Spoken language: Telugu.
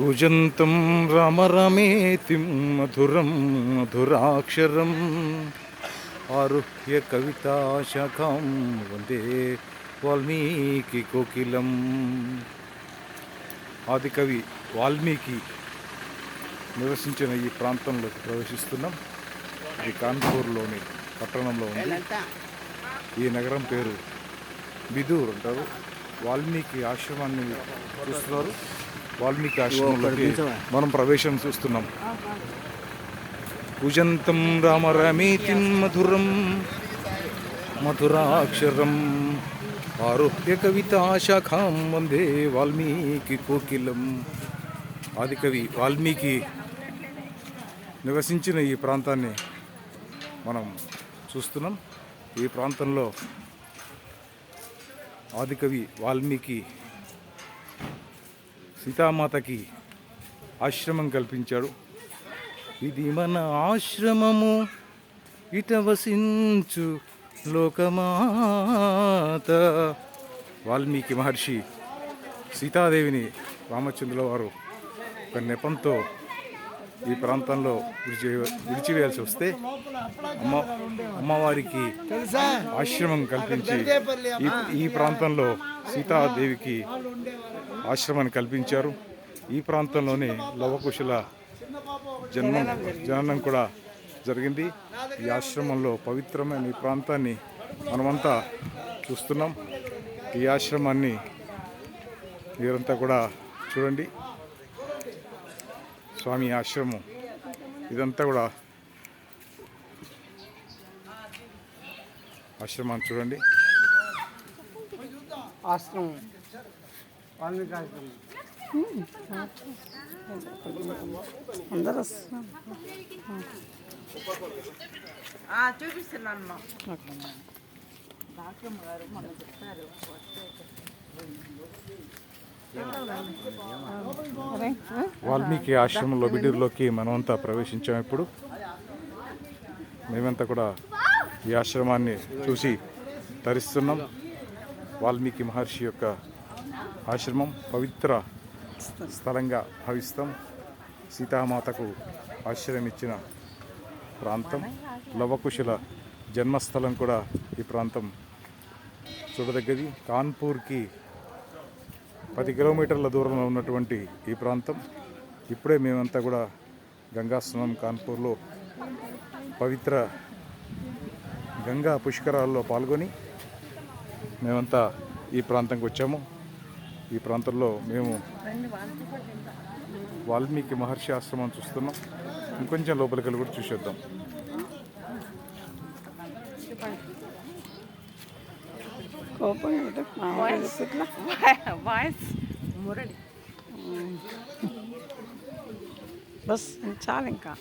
కూజంతం రమరమేతి మధురం మధురాక్షరం. ఆరుహ్య కవితాశాఖాం వందే వాల్మీకి కోకిలం. ఆదికవి వాల్మీకి నివసించిన ఈ ప్రాంతంలోకి ప్రవేశిస్తున్నాం. ఇది కాన్పూర్లోని పట్టణంలో ఉంది. ఈ నగరం పేరు బిదూర్ అంటారు. వాల్మీకి ఆశ్రమాన్ని చూస్తున్నారు. వాల్మీకి ఆశ్రమంలోకి మనం ప్రవేశం చూస్తున్నాం. పూజంతం రామరమేతి మధురం మధురాక్షరం ఆరోగ్య కవితాశాఖాం వందే వాల్మీకి కోకిలం. ఆదికవి వాల్మీకి నివసించిన ఈ ప్రాంతాన్ని మనం చూస్తున్నాం. ఈ ప్రాంతంలో ఆదికవి వాల్మీకి సీతామాతకి ఆశ్రమం కల్పించాడు. ఇది మన ఆశ్రమము ఇట వసించు లోకమాత. వాల్మీకి మహర్షి సీతాదేవిని రామచంద్రుల వారు ఒక నెపంతో ఈ ప్రాంతంలో విడిచి విడిచివేయాల్సి వస్తే అమ్మ అమ్మవారికి ఆశ్రమం కల్పించి ఈ ఈ ప్రాంతంలో సీతాదేవికి ఆశ్రమాన్ని కల్పించారు. ఈ ప్రాంతంలోనే లవకుశుల జన్మం జననం కూడా జరిగింది. ఈ ఆశ్రమంలో పవిత్రమైన ఈ ప్రాంతాన్ని మనమంతా చూస్తున్నాం. ఈ ఆశ్రమాన్ని మీరంతా కూడా చూడండి. స్వామి ఆశ్రమం ఇదంతా కూడా ఆశ్రమాన్ని చూడండి. ఆశ్రమం. అందరూ వస్తున్నారు. చూపిస్తున్నాను. డాక్టర్ గారు మనం చెప్పారు? వాల్మీకి ఆశ్రమంలో బిడ్డూరులోకి మనమంతా ప్రవేశించాం ఇప్పుడు మేమంతా కూడా ఈ ఆశ్రమాన్ని చూసి తరిస్తున్నాం వాల్మీకి మహర్షి యొక్క ఆశ్రమం పవిత్ర స్థలంగా భావిస్తాం. సీతామాతకు ఆశ్రయం ఇచ్చిన ప్రాంతం లవకుశుల జన్మస్థలం కూడా ఈ ప్రాంతం. చూడదగ్గది కాన్పూర్కి పది కిలోమీటర్ల దూరంలో ఉన్నటువంటి ఈ ప్రాంతం. ఇప్పుడే మేమంతా కూడా గంగాస్నానం కాన్పూర్లో పవిత్ర గంగా పుష్కరాల్లో పాల్గొని మేమంతా ఈ ప్రాంతంకి వచ్చాము ఈ ప్రాంతంలో మేము వాల్మీకి మహర్షి ఆశ్రమం చూస్తున్నాం. ఇంకొంచెం లోపలికి కూడా చూసేద్దాం. కోపం వాయిస్ మురళి. బస్ చాలు ఇంకా.